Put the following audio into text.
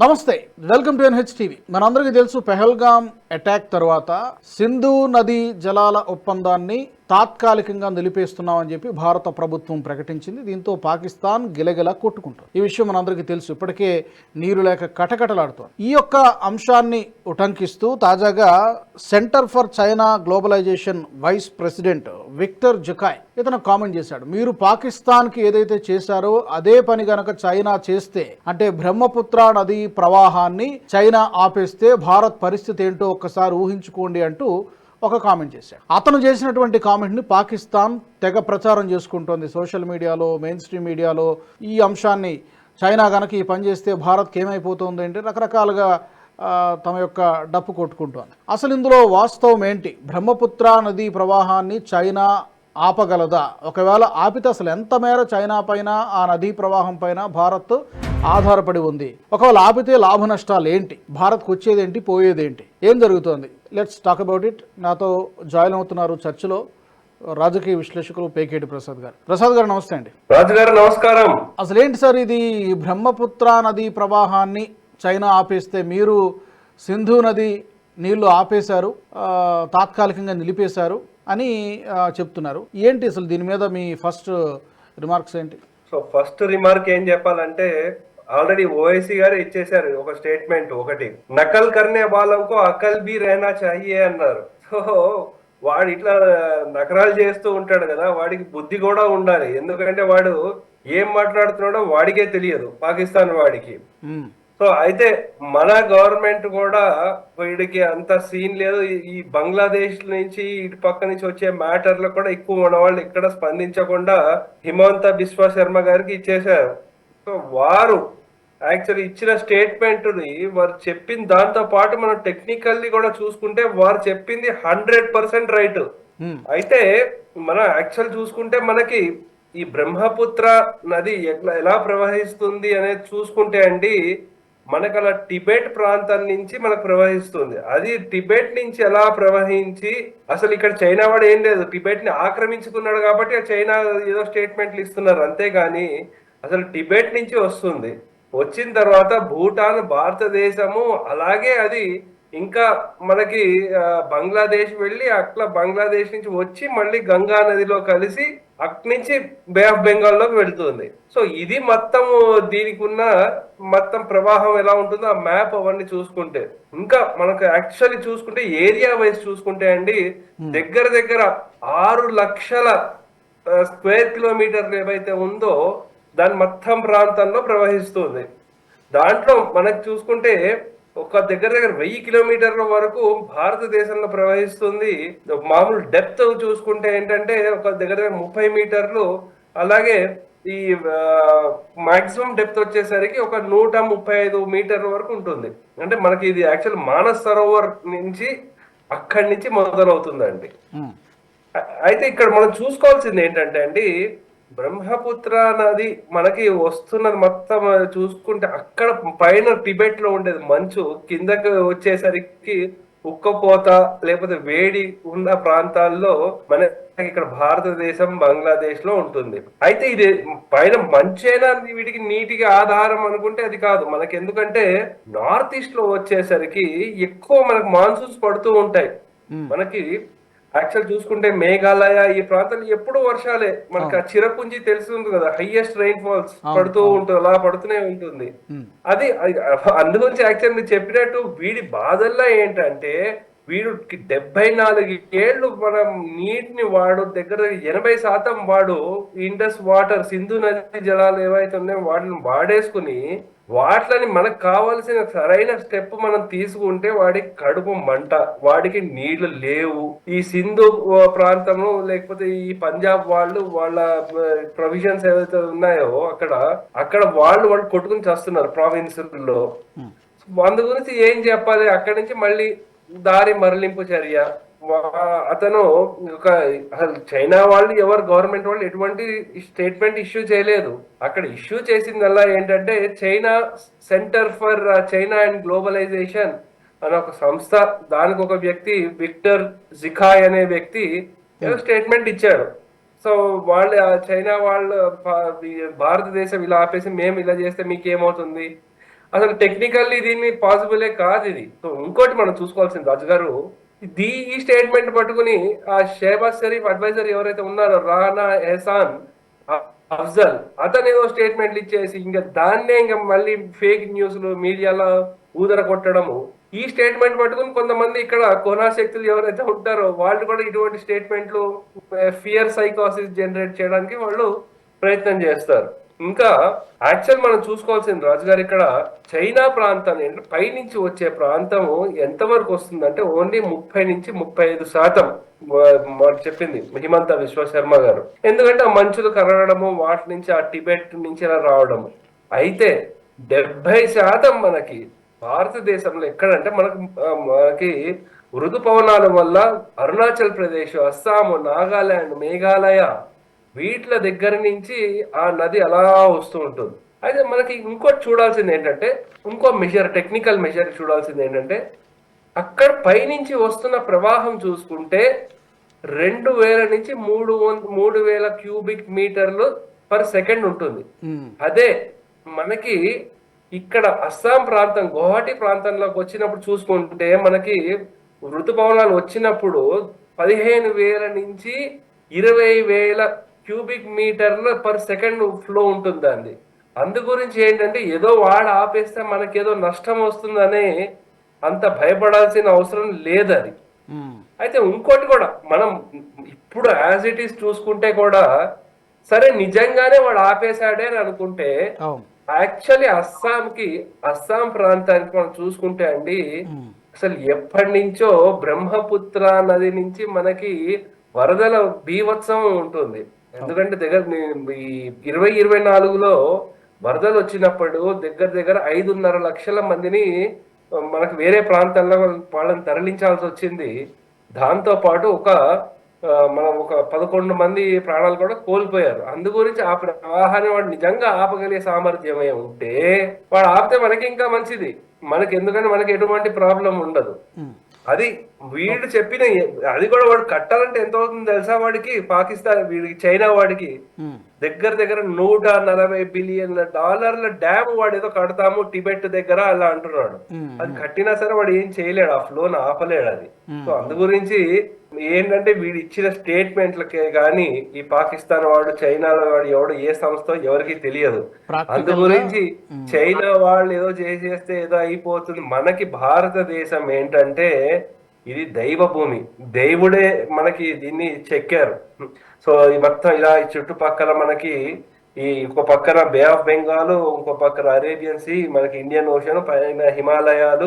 నమస్తే welcome to NH TV. మనందరికీ తెలుసు పెహల్గాం అటాక్ తర్వాత సింధు నది జలాల ఒప్పందాన్ని తాత్కాలికంగా నిలిపేస్తున్నామని చెప్పి భారత ప్రభుత్వం ప్రకటించింది. దీంతో పాకిస్తాన్ గిలగిల కొట్టుకుంటుంది. ఈ విషయం మనందరికీ తెలుసు. ఇప్పటికే నీరు లేక కటకటలాడుతోంది. ఈ యొక్క అంశాన్ని ఉటంకిస్తూ తాజాగా centre for China globalization vice president Victor Zhukai ఇతను కామెంట్ చేశాడు. మీరు పాకిస్తాన్కి ఏదైతే చేశారో అదే పని గనక చైనా చేస్తే అంటే బ్రహ్మపుత్ర నది ప్రవాహాన్ని చైనా ఆపేస్తే భారత్ పరిస్థితి ఏంటో ఒక్కసారి ఊహించుకోండి అంటూ ఒక కామెంట్ చేశాడు. అతను చేసినటువంటి కామెంట్ని పాకిస్తాన్ తెగ ప్రచారం చేసుకుంటోంది. సోషల్ మీడియాలో మెయిన్ స్ట్రీమ్ మీడియాలో ఈ అంశాన్ని చైనా కనుక ఈ పని చేస్తే భారత్కి ఏమైపోతుంది అంటే రకరకాలుగా తమ యొక్క డప్పు కొట్టుకుంటోంది. అసలు ఇందులో వాస్తవం ఏంటి? బ్రహ్మపుత్ర నదీ ప్రవాహాన్ని చైనా ఆపగలదా? ఒకవేళ ఆపితే అసలు ఎంత మేర చైనా పైన ఆ నదీ ప్రవాహం పైన భారత్ ఆధారపడి ఉంది? ఒకవేళ ఆపితే లాభ నష్టాలు ఏంటి? భారత్కు వచ్చేదేంటి? పోయేదేంటి? ఏం జరుగుతోంది? లెట్స్ టాక్ అబౌట్ ఇట్ నాతో జాయిన్ అవుతున్నారు చర్చలో రాజకీయ విశ్లేషకులు పేకేటి ప్రసాద్ గారు. ప్రసాద్ గారు నమస్తే అండి. రాజు గారు నమస్కారం. అసలు ఏంటి సార్ ఇది? బ్రహ్మపుత్ర నది ప్రవాహాన్ని చైనా ఆపేస్తే మీరు సింధు నది నీళ్ళు ఆపేశారు తాత్కాలికంగా నిలిపేశారు. అని చెప్తున్నారు. ఏంటి అసలు దీని మీద మీ ఫస్ట్ రిమార్క్స్ ఏంటి? సో ఫస్ట్ రిమార్క్ ఏం చెప్పాలంటే ఆల్రెడీ ఓఐసీ గారు ఇచ్చేశారు ఒక స్టేట్మెంట్ ఒకటి. నకల్ కర్నే వాళ్ళంకో అకల్ బి రేనా చాహియే అన్నారు. సో వాడు ఇట్లా నకరాలు చేస్తూ ఉంటాడు కదా వాడికి బుద్ధి కూడా ఉండాలి. ఎందుకంటే వాడు ఏం మాట్లాడుతున్నాడో వాడికే తెలియదు పాకిస్తాన్ వాడికి. సో అయితే మన గవర్నమెంట్ కూడా వీడికి అంత సీన్ లేదు. ఈ- బంగ్లాదేశ్ నుంచి ఇటు పక్క నుంచి వచ్చే మ్యాటర్లు కూడా ఎక్కువ మన వాళ్ళు ఇక్కడ స్పందించకుండా హిమంత బిశ్వ శర్మ గారికి ఇచ్చేశారు. సో వారు యాక్చువల్లీ ఇచ్చిన స్టేట్మెంట్ని వారు చెప్పిన దాంతో పాటు మనం టెక్నికల్లీ కూడా చూసుకుంటే వారు చెప్పింది హండ్రెడ్ పర్సెంట్ రైట్. అయితే మనం యాక్చువల్ చూసుకుంటే మనకి ఈ బ్రహ్మపుత్ర నది ఎట్లా ఎలా ప్రవహిస్తుంది అనేది చూసుకుంటే అండి మనకు అలా టిబెట్ ప్రాంతం నుంచి మనకు ప్రవహిస్తుంది. అది టిబెట్ నుంచి ఎలా ప్రవహించి అసలు ఇక్కడ చైనా వాడు ఏం లేదు. టిబెట్ని ఆక్రమించుకున్నాడు కాబట్టి చైనా ఏదో స్టేట్మెంట్లు ఇస్తున్నారు. అంతేగాని అసలు టిబెట్ నుంచి వస్తుంది. వచ్చిన తర్వాత భూటాన్ భారతదేశము అలాగే అది ఇంకా మనకి బంగ్లాదేశ్ వెళ్ళి అట్లా బంగ్లాదేశ్ నుంచి వచ్చి మళ్ళీ గంగా నదిలో కలిసి అక్కడి నుంచి బే ఆఫ్ బెంగాల్లోకి వెళ్తుంది. సో ఇది మొత్తం దీనికి ఉన్న మొత్తం ప్రవాహం ఎలా ఉంటుందో ఆ మ్యాప్ అవన్నీ చూసుకుంటే. ఇంకా మనకు యాక్చువల్లీ చూసుకుంటే ఏరియా వైజ్ చూసుకుంటే అండి దగ్గర దగ్గర ఆరు లక్షల స్క్వేర్ కిలోమీటర్లు ఏవైతే ఉందో దాని మొత్తం ప్రాంతంలో ప్రవహిస్తుంది. దాంట్లో మనకు చూసుకుంటే ఒక దగ్గర దగ్గర వెయ్యి కిలోమీటర్ల వరకు భారతదేశంలో ప్రవహిస్తుంది. మామూలు డెప్త్ చూసుకుంటే ఏంటంటే ఒక దగ్గర దగ్గర ముప్పై మీటర్లు అలాగే ఈ మాక్సిమం డెప్త్ వచ్చేసరికి ఒక నూట ముప్పై ఐదు మీటర్ల వరకు ఉంటుంది. అంటే మనకి ఇది యాక్చువల్ మానస్ సరోవర్ నుంచి అక్కడి నుంచి మొదలవుతుందండి. అయితే ఇక్కడ మనం చూసుకోవాల్సింది ఏంటంటే అండి బ్రహ్మపుత్ర నది మనకి వస్తున్నది మొత్తం చూసుకుంటే అక్కడ పైన టిబెట్లో ఉండేది మంచు. కిందకి వచ్చేసరికి ఉక్కపోత లేకపోతే వేడి ఉన్న ప్రాంతాల్లో మన ఇక్కడ భారతదేశం బంగ్లాదేశ్లో ఉంటుంది. అయితే ఇది పైన మంచైనా వీటికి నీటికి ఆధారం అనుకుంటే అది కాదు. మనకి ఎందుకంటే నార్త్ ఈస్ట్లో వచ్చేసరికి ఎక్కువ మనకు మాన్సూన్స్ పడుతూ ఉంటాయి. మనకి యాక్చువల్ చూసుకుంటే మేఘాలయ ఈ ప్రాంతాలు ఎప్పుడు వర్షాలే. మనకి ఆ చిరపుంజి తెలుస్తుంది కదా హైయెస్ట్ రైన్ ఫాల్స్ పడుతూ ఉంటుంది అలా పడుతూనే ఉంటుంది. అది- అందుగురించి యాక్చువల్ మీరు చెప్పినట్టు వీడి బాధల్లో ఏంటంటే వీడు డెబ్బై నాలుగు ఏళ్ళు మనం నీటిని వాడు దగ్గర ఎనభై శాతం వాడు ఇండస్ వాటర్ సింధు నది జలాలు ఏవైతే ఉన్నాయో వాటిని వాడేసుకుని వాటిని మనకు కావాల్సిన సరైన స్టెప్ మనం తీసుకుంటే వాడికి కడుపు మంట వాడికి నీళ్ళు లేవు. ఈ సింధు ప్రాంతంలో లేకపోతే ఈ పంజాబ్ వాళ్ళు వాళ్ళ ప్రొవిజన్స్ ఏవైతే ఉన్నాయో అక్కడ అక్కడ వాళ్ళు వాళ్ళు కొట్టుకుని చేస్తున్నారు ప్రావిన్సుల్లో. అందు గురించి ఏం చెప్పాలి? అక్కడి నుంచి మళ్ళీ దారి మరలింపు చర్య. అతను ఒక అసలు చైనా వాళ్ళు ఎవరు గవర్నమెంట్ వాళ్ళు ఎటువంటి స్టేట్మెంట్ ఇష్యూ చేయలేదు. అక్కడ ఇష్యూ చేసిందల్లా ఏంటంటే China centre for China and globalization అనే ఒక సంస్థ దానికి ఒక వ్యక్తి విక్టర్ జిఖాయ్ అనే వ్యక్తి ఏదో స్టేట్మెంట్ ఇచ్చారు సో వాళ్ళు చైనా వాళ్ళు భారతదేశం ఇలా ఆపేసి మేము ఇలా చేస్తే మీకేమవుతుంది? అసలు టెక్నికల్లీ దీన్ని పాసిబులే కాదు ఇది. సో ఇంకోటి మనం చూసుకోవాల్సింది రాజు గారు దీ ఈ స్టేట్మెంట్ పట్టుకుని ఆ షేబాజ్ షరీఫ్ అడ్వైజర్ ఎవరైతే ఉన్నారో రానా ఎహసాన్ అఫ్జల్ అతను ఏదో స్టేట్మెంట్లు ఇచ్చేసి ఇంకా దాన్నే ఇంకా మళ్ళీ ఫేక్ న్యూస్లు మీడియాలో ఊదర కొట్టడము ఈ స్టేట్మెంట్ పట్టుకుని కొంతమంది ఇక్కడ కోనా శక్తులు ఎవరైతే ఉంటారో వాళ్ళు కూడా ఇటువంటి స్టేట్మెంట్లు ఫియర్ సైకాసిస్ జనరేట్ చేయడానికి వాళ్ళు ప్రయత్నం చేస్తారు. ఇంకా యాక్చువల్ మనం చూసుకోవాల్సింది రాజుగారు ఇక్కడ చైనా ప్రాంతాన్ని అంటే పైనుంచి వచ్చే ప్రాంతము ఎంతవరకు వస్తుందంటే ఓన్లీ ముప్పై నుంచి ముప్పై ఐదు శాతం చెప్పింది హిమంత విశ్వశర్మ గారు. ఎందుకంటే ఆ మంచులు కరగడము వాటి నుంచి ఆ టిబెట్ నుంచి అలా రావడము. అయితే డెబ్బై శాతం మనకి భారతదేశంలో ఎక్కడంటే మనకు మనకి ఋతుపవనాల వల్ల అరుణాచల్ ప్రదేశ్ అస్సాము నాగాలాండ్ మేఘాలయ వీట్ల దగ్గర నుంచి ఆ నది అలా వస్తూ ఉంటుంది. అయితే మనకి ఇంకోటి చూడాల్సింది ఏంటంటే ఇంకో మెజర్ టెక్నికల్ మెజర్ చూడాల్సింది ఏంటంటే అక్కడ పైనుంచి వస్తున్న ప్రవాహం చూసుకుంటే రెండు వేల నుంచి మూడు మూడు వేల క్యూబిక్ మీటర్లు పర్ సెకండ్ ఉంటుంది. అదే మనకి ఇక్కడ అస్సాం ప్రాంతం గువాహటి ప్రాంతంలోకి వచ్చినప్పుడు చూసుకుంటే మనకి ఋతుపవనాలు వచ్చినప్పుడు పదిహేను వేల నుంచి ఇరవై వేల క్యూబిక్ మీటర్ల పర్ సెకండ్ ఫ్లో ఉంటుంది అండి అందు గురించి ఏంటంటే ఏదో వాడు ఆపేస్తే మనకేదో నష్టం వస్తుందనే అంత భయపడాల్సిన అవసరం లేదు అది అయితే ఇంకోటి కూడా మనం ఇప్పుడు యాజ్ ఇట్ ఈస్ చూసుకుంటే కూడా సరే నిజంగానే వాడు ఆపేశాడే అని అనుకుంటే యాక్చువల్లీ అస్సాంకి అస్సాం ప్రాంతానికి మనం చూసుకుంటే అండి అసలు ఎప్పటి నుంచో బ్రహ్మపుత్ర నది నుంచి మనకి వరదల బీభత్సం ఉంటుంది. ఎందుకంటే దగ్గర ఈ ఇరవై ఇరవై నాలుగులో వరదలు వచ్చినప్పుడు దగ్గర దగ్గర ఐదున్నర లక్షల మందిని మనకు వేరే ప్రాంతాల్లో వాళ్ళని తరలించాల్సి వచ్చింది. దాంతో పాటు ఒక మనం ఒక పదకొండు మంది ప్రాణాలు కూడా కోల్పోయారు. అందు గురించి ఆ ప్రవాహాన్ని వాడు నిజంగా ఆపగలిగే సామర్థ్యమే ఉంటే వాడు ఆపితే మనకి ఇంకా మంచిది. మనకి ఎందుకంటే మనకి ఎటువంటి ప్రాబ్లం ఉండదు. అది వీడు చెప్పిన అది కూడా వాడు కట్టాలంటే ఎంత అవుతుంది తెలుసా వాడికి? పాకిస్తాన్ వీడికి చైనా వాడికి. దగ్గర దగ్గర నూట నలభై బిలియన్ల డాలర్ల డ్యామ్ వాడు ఏదో కడతాము టిబెట్ దగ్గర అలా అంటున్నాడు. అది కట్టినా సరే వాడు ఏం చేయలేడు ఆ ఫ్లోని ఆపలేడు అది. సో అందు గురించి ఏంటంటే వీడు ఇచ్చిన స్టేట్మెంట్లకే గాని ఈ పాకిస్తాన్ వాడు చైనాలో వాడు ఎవడు ఏ సంస్థ ఎవరికి తెలియదు. అందు గురించి చైనా వాళ్ళు ఏదో చేసేస్తే ఏదో అయిపోతుంది. మనకి భారతదేశం ఏంటంటే ఇది దైవ భూమి దేవుడే మనకి దీన్ని చెక్కారు. సో ఈ మొత్తం ఇలా ఈ చుట్టుపక్కల మనకి ఈ ఒక పక్కన బే ఆఫ్ బెంగాల్ ఇంకో పక్కన అరేబియన్ సీ మనకి ఇండియన్ ఓషన్ పైన హిమాలయాలు.